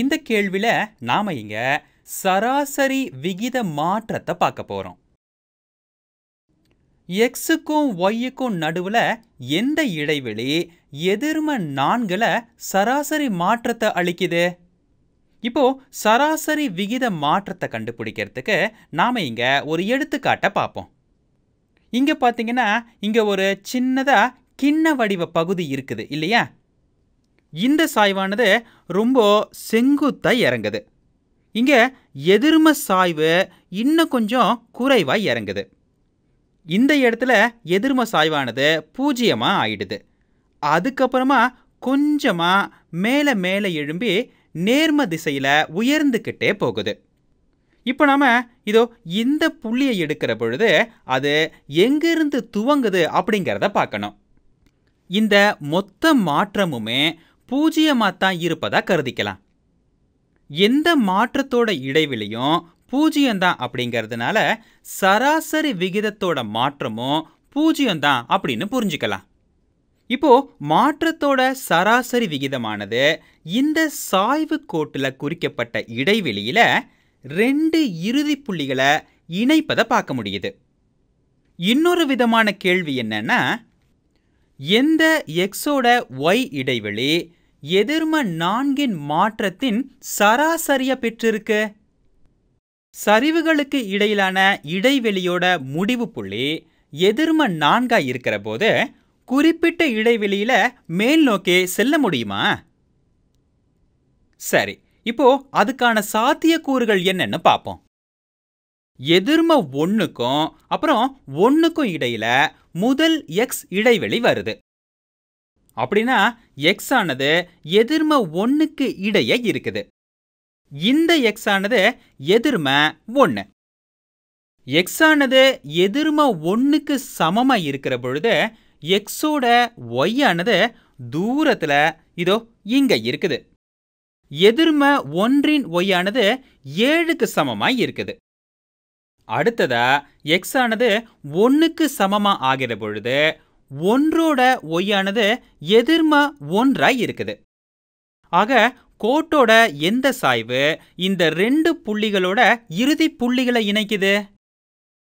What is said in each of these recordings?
இந்த கேள்வியில் நாம இங்க சராசரி விகித மாற்றத்தை பார்க்க போறோம். எக்ஸுக்கும் ஒய்யுக்கும் நடுவுல எந்த இடைவெளி எதிர்ம நான்கில் சராசரி மாற்றத்தை அளிக்குது? இப்போ சராசரி விகித மாற்றத்தை கண்டுபிடிக்கிறதுக்கு நாம இங்க ஒரு எடுத்துக்காட்டை பார்ப்போம். இங்க பாத்தீங்கன்னா இங்க ஒரு சின்னதா கிண்ண வடிவ பகுதி இருக்குது இல்லையா? இந்த சாய்வானது ரொம்ப செங்குத்தாக இறங்குது. இங்கே எதிர்ம சாய்வு இன்னும் கொஞ்சம் குறைவாக இறங்குது. இந்த இடத்துல எதிர்ம சாய்வானது பூஜ்ஜியமாக ஆயிடுது. அதுக்கப்புறமா கொஞ்சமாக மேலே மேலே எழும்பி நேர்ம திசையில் உயர்ந்துக்கிட்டே போகுது. இப்போ நாம் இதோ இந்த புள்ளியை எடுக்கிற பொழுது அது எங்கிருந்து துவங்குது அப்படிங்கிறத பார்க்கணும். இந்த மொத்த மாற்றமுமே பூஜ்யமாகத்தான் இருப்பதா கருதிக்கலாம். எந்த மாற்றத்தோட இடைவெளியும் பூஜ்ஜியம்தான் அப்படிங்கிறதுனால சராசரி விகிதத்தோட மாற்றமும் பூஜ்ஜியம்தான் அப்படின்னு புரிஞ்சுக்கலாம். இப்போ மாற்றத்தோட சராசரி விகிதமானது இந்த சாய்வு கோட்டில் குறிக்கப்பட்ட இடைவெளியில ரெண்டு இறுதி புள்ளிகளை இணைப்பதை பார்க்க முடியுது. இன்னொரு விதமான கேள்வி என்னன்னா எந்த எக்ஸோட ஒய் இடைவெளி எதிர்ம நான்கின் மாற்றத்தின் சராசரியை பெற்றிருக்கு? சரிவுகளுக்கு இடையிலான இடைவெளியோட முடிவு புள்ளி எதிர்ம நான்கா இருக்கிற போது குறிப்பிட்ட இடைவெளியில மேல் நோக்கி செல்ல முடியுமா? சரி இப்போ அதுக்கான சாத்தியக்கூறுகள் என்னன்னு பார்ப்போம் எதிர்ம ஒன்றுக்கும் அப்புறம் ஒன்றுக்கும் இடையில முதல் எக்ஸ் இடைவெளி வருது. அப்படின்னா எக்ஸ் ஆனது எதிர்ம ஒன்றுக்கு இடையே இருக்குது. இந்த எக்ஸ் ஆனது எதிர்ம ஒன்று எக்ஸ் ஆனது எதிர்ம ஒன்றுக்கு சமமாக இருக்கிற பொழுது எக்ஸோட ஒய் ஆனது தூரத்தில் இதோ இங்க இருக்குது. எதிர்ம ஒன்றின் ஒய் ஆனது ஏழுக்கு சமமாக இருக்குது. அடுத்ததா எக்ஸ் ஆனது ஒன்றுக்கு சமமாக ஆகிற பொழுது ஒன்றோட ஒய்யானது எதிர்ம ஒன்றாய் இருக்குது. ஆக கோட்டோட எந்த சாய்வு இந்த ரெண்டு புள்ளிகளோட இறுதி புள்ளிகளை இணைக்குது?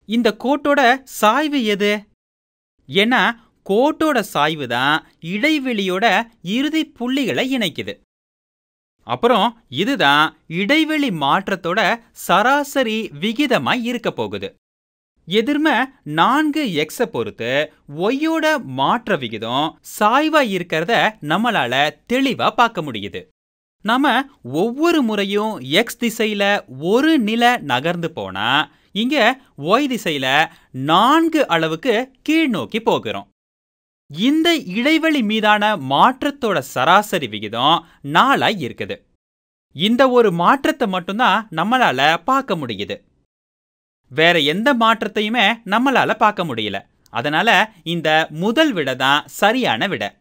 இந்த கோட்டோட சாய்வு எது? ஏன்னா கோட்டோட சாய்வு தான் இடைவெளியோட இறுதி புள்ளிகளை இணைக்குது. அப்புறம் இதுதான் இடைவெளி மாற்றத்தோட சராசரி விகிதமாய் இருக்க போகுது. எதிர்ம நான்கு எக்ஸை பொறுத்து ஒய்யோட மாற்ற விகிதம் சாய்வா இருக்கிறத நம்மளால தெளிவா பார்க்க முடியுது. நாம ஒவ்வொரு முறையும் எக்ஸ் திசையில ஒரு நிலை நகர்ந்து போனா இங்க ஒய் திசையில நான்கு அளவுக்கு கீழ் நோக்கி போகிறோம். இந்த இடைவெளி மீதான மாற்றத்தோட சராசரி விகிதம் நாலாய் இருக்குது. இந்த ஒரு மாற்றத்தை மட்டும்தான் நம்மளால பார்க்க முடியுது. வேற எந்த மாற்றத்தையுமே நம்மளால பார்க்க முடியல. அதனால இந்த முதல் விட தான் சரியான விட.